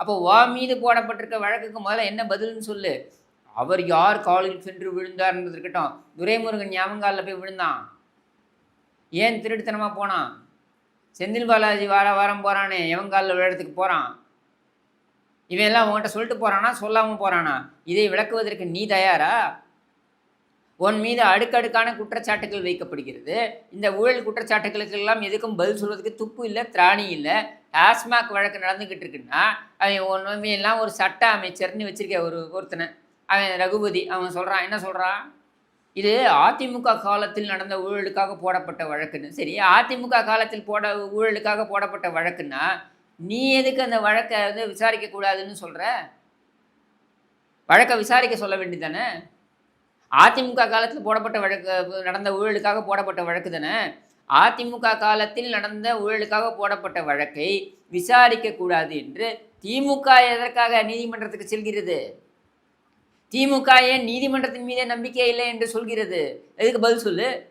அப்போ வா மீது போடப்பட்டிருக்க வழக்குக்கு முதல்ல என்ன பதில்னு சொல்லு. அவர் யார் காலில் சென்று விழுந்தார்ன்றது இருக்கட்டும் துரைமுருகன் ஞாபகங்காலில் போய் விழுந்தான். ஏன் திருட்டுத்தனமாக போனான்? செந்தில் பாலாஜி வார வாரம் போகிறானே எவன் காலில் விழுறதுக்கு போகிறான் இவன் எல்லாம் உன்கிட்ட சொல்லிட்டு போகிறானா சொல்லாமல் போகிறானா இதை விளக்குவதற்கு நீ தயாரா? உன் மீது அடுக்கடுக்கான குற்றச்சாட்டுகள் வைக்கப்படுகிறது. இந்த ஊழல் குற்றச்சாட்டுகளுக்கெல்லாம் எதுக்கும் பதில் சொல்வதற்கு துப்பு இல்லை திராணி இல்லை. டாஸ்மாக் வழக்கு நடந்துக்கிட்டு இருக்குன்னா அவன் உண்மை எல்லாம் ஒரு சட்ட அமைச்சர்னு வச்சிருக்க ஒரு ஒருத்தனை. அவன் ரகுபதி அவன் சொல்கிறான் என்ன சொல்கிறான் இது அதிமுக காலத்தில் நடந்த ஊழலுக்காக போடப்பட்ட வழக்குன்னு. சரி அதிமுக காலத்தில் போட ஊழலுக்காக போடப்பட்ட வழக்குன்னா நீ எதுக்கு அந்த வழக்கை வந்து விசாரிக்க கூடாதுன்னு சொல்ற? வழக்கை விசாரிக்க சொல்ல வேண்டியதானே அதிமுக காலத்தில் போடப்பட்ட வழக்கு நடந்த ஊழலுக்காக போடப்பட்ட வழக்கு தானே? அதிமுக காலத்தில் நடந்த ஊழலுக்காக போடப்பட்ட வழக்கை விசாரிக்கக்கூடாது என்று திமுக எதற்காக நீதிமன்றத்துக்கு செல்கிறது? திமுக ஏன் நீதிமன்றத்தின் மீதே நம்பிக்கை இல்லை என்று சொல்கிறது? எதுக்கு பதில் சொல்லு?